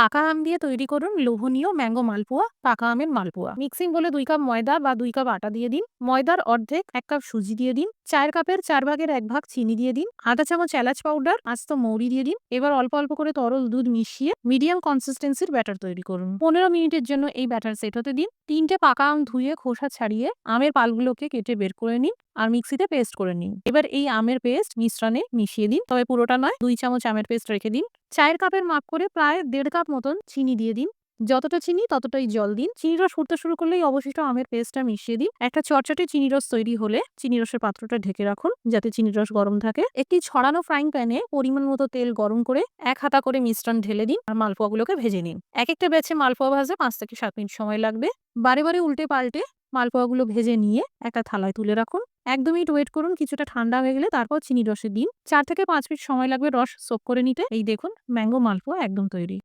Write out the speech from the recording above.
পাকা আম দিয়ে তৈরি করুন লোভনীয় ম্যাঙ্গো মালপোয়া, পাকা আমের মালপোয়া। মিক্সিং বলে দুই কাপ ময়দা বা দুই কাপ আটা দিয়ে দিন। ময়দার অর্ধেক এক কাপ সুজি দিয়ে দিন। চায়ের কাপের চার ভাগের এক ভাগ চিনি দিয়ে দিন। আধা চামচ এলাচ পাউডার, আস্ত মৌরি দিয়ে দিন। এবার অল্প অল্প করে তরল দুধ মিশিয়ে মিডিয়াম কনসিস্টেন্সির ব্যাটার তৈরি করুন। পনেরো মিনিটের জন্য এই ব্যাটার সেট হতে দিন। তিনটে পাকা আম ধুয়ে খোসা ছাড়িয়ে আমের পালগুলোকে কেটে বের করে নিন। আর মিক্সিতে পেস্ট করে নিন। এবার এই আমের পেস্ট মিশ্রণে মিশিয়ে দিন। তবে পুরোটা নয়, দুই চামচ আমের পেস্ট রেখে দিন। চায়ের কাপের মাপ করে প্রায় দেড় কাপ মতন চিনি দিয়ে দিন। যতটা চিনি ততটাই জল দিন। চিনি রস ফুটতে শুরু করলেই অবশিষ্ট আমের পেস্টটা মিশিয়ে দিন। একটা চটচটে চিনি রস তৈরি হলে চিনি রসের পাত্রটা ঢেকে রাখুন, যাতে চিনি রস গরম থাকে। একটি ছড়ানো ফ্রাইং প্যানে পরিমাণ মতো তেল গরম করে এক হাতা করে মিশ্রণ ঢেলে দিন আর মালপোয়াগুলোকে ভেজে নিন। এক একটা ব্যাচে মালপোয়া ভাজে পাঁচ থেকে সাত মিনিট সময় লাগবে। বারে বারে উল্টে পাল্টে মালপোয়াগুলো ভেজে নিয়ে একটা থালায় তুলে রাখুন। এক দু মিনিট ওয়েট করুন, কিছুটা ঠান্ডা হয়ে গেলে তারপর চিনি রসে দিন চার থেকে পাঁচ মিনিট সময় লাগবে রস সোপ করে নিতে। এই দেখুন ম্যাঙ্গো মালপোয়া একদম তৈরি।